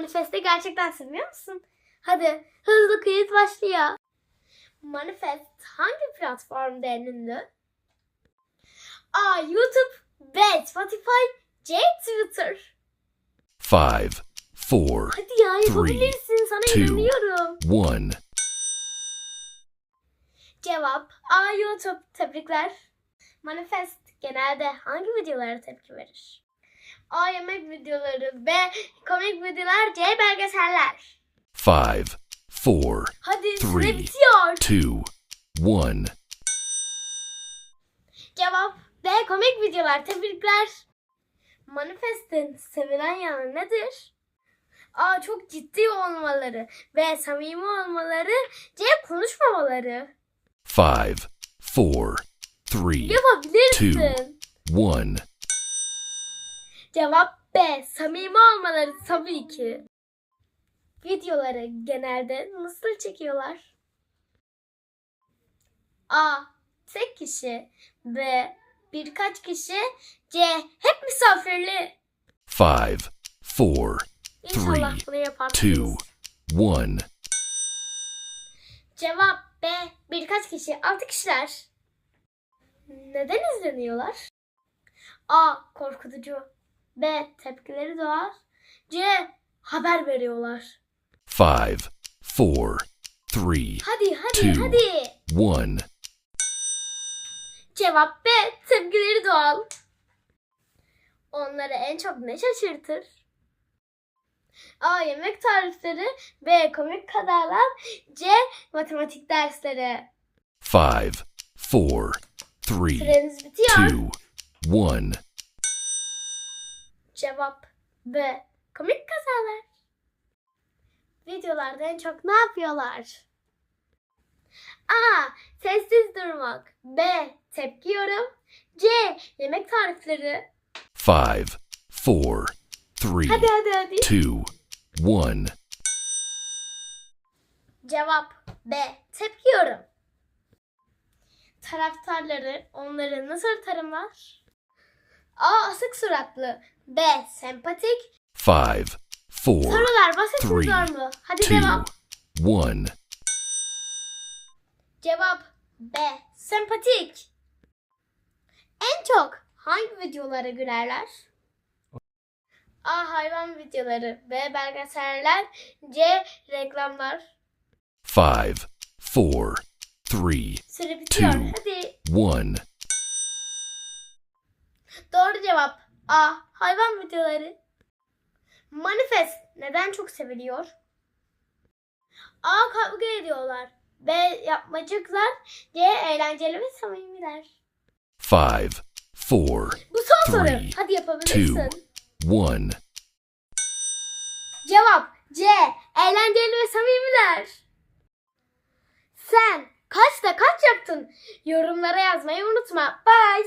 Manifest'i gerçekten seviyor musun? Hadi hızlı quiz başlıyor. Manifest hangi platformda en ünlü? A. YouTube B. Spotify C. Twitter Five, four, Hadi ya yapabilirsin sana two, inanıyorum. one. Cevap A. YouTube. Tebrikler. Manifest genelde hangi videolara tepki verir? A. Yemek videoları B. Komik videolar C. Belgeseller. Five, four, Hadi süre bitiyor. two, one. Cevap B. Komik videolar. Tebrikler. Manifest'in sevilen yanı nedir? A. Çok ciddi olmaları. B. Samimi olmaları. C. Konuşmamaları. Five, four, three, Yapabilirsin. one. Cevap B. Samimi olmaları tabii ki. Videoları genelde nasıl çekiyorlar? A. Tek kişi. B. Birkaç kişi. C. Hep misafirli. Five, four, İnşallah Three, bunu yaparsınız. two, one. Cevap B. Birkaç kişi. Altı kişiler. Neden izleniyorlar? A. Korkutucu. B. Tepkileri doğal. C. Haber veriyorlar. Five, four, three, Hadi hadi Two. hadi. one. Cevap B. Tepkileri doğal. Onları en çok ne şaşırtır? A. Yemek tarifleri. B. Komik kadarlar. C. Matematik dersleri. Five, four, three, Süreniz bitiyor. two, one. Cevap B. Komik kazalar. Videolarda en çok ne yapıyorlar? A. Sessiz durmak. B. Tepki yorum. C. Yemek tarifleri. Five, four, three, Hadi hadi hadi. two, one. Cevap B. Tepki yorum. Taraftarları onları nasıl tanımlar? A. Asık suratlı. B. Sempatik. Five, four, Sorular basit mi Three, zor mu? Hadi devam. one. Cevap B. Sempatik. En çok hangi videolara gülerler? A. Hayvan videoları. B. Belgeseller. C. Reklamlar. Five, four, three, Süre bitiyor. Two. Hadi. one. Doğru cevap A. Hayvan videoları. Manifest neden çok seviliyor? A. Kavga ediyorlar. B. Yapmacıklar. C. Eğlenceli ve samimiler. Five, four, Bu son soru. Three, Hadi yapabilirsin. two. one. Cevap C. Eğlenceli ve samimiler. Sen kaçta kaç yaptın? Yorumlara yazmayı unutma. Bye.